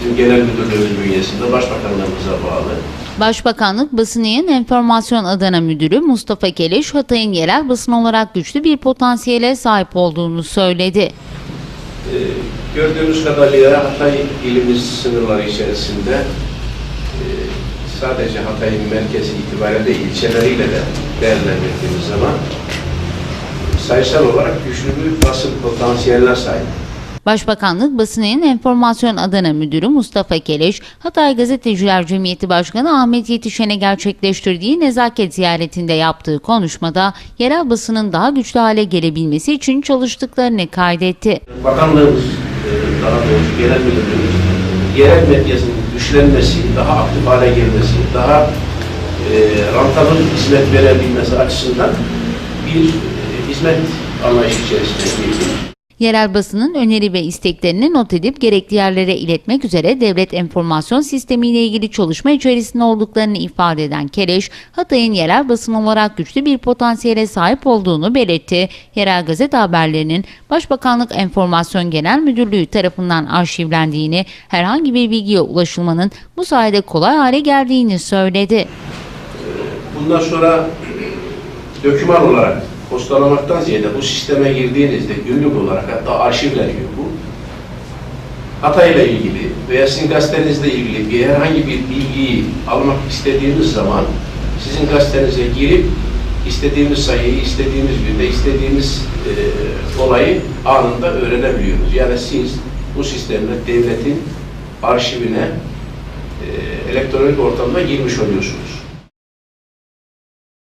Bizim genel müdürlüğümüz bünyesinde başbakanlığımıza bağlı. Başbakanlık Basın Yayın Enformasyon Adana Müdürü Mustafa Keleş, Hatay'ın yerel basın olarak güçlü bir potansiyele sahip olduğunu söyledi. Ee, gördüğümüz kadarıyla Hatay ilimiz sınırları içerisinde e, sadece Hatay'ın merkezi itibariyle değil, ilçeleriyle de değerlendirdiğimiz zaman sayısal olarak güçlü bir basın potansiyeline sahip. Başbakanlık Basın Yayın Enformasyon Adana Müdürü Mustafa Keleş, Hatay Gazeteciler Cemiyeti Başkanı Ahmet Yetişen'e gerçekleştirdiği nezaket ziyaretinde yaptığı konuşmada yerel basının daha güçlü hale gelebilmesi için çalıştıklarını kaydetti. Bakanlığımız, e, daha doğrusu genel müdürlüğümüz, yerel medyasının güçlenmesi, daha aktif hale gelmesi, daha e, hizmet verebilmesi açısından bir e, hizmet anlayışı içerisinde. Yerel basının öneri ve isteklerini not edip gerekli yerlere iletmek üzere devlet enformasyon sistemi ile ilgili çalışma içerisinde olduklarını ifade eden Keleş, Hatay'ın yerel basın olarak güçlü bir potansiyele sahip olduğunu belirtti. Yerel gazete haberlerinin Başbakanlık Enformasyon Genel Müdürlüğü tarafından arşivlendiğini, herhangi bir bilgiye ulaşılmanın bu sayede kolay hale geldiğini söyledi. Bundan sonra döküman olarak postalamaktan ziyade bu sisteme girdiğinizde günlük olarak hatta arşivleniyor bu. Hatay'la ilgili veya sizin gazetenizle ilgili bir herhangi bir bilgiyi almak istediğiniz zaman sizin gazetenize girip istediğimiz sayıyı, istediğimiz günde, istediğimiz e, olayı anında öğrenebiliyoruz. Yani siz bu sistemle devletin arşivine e, elektronik ortamda girmiş oluyorsunuz.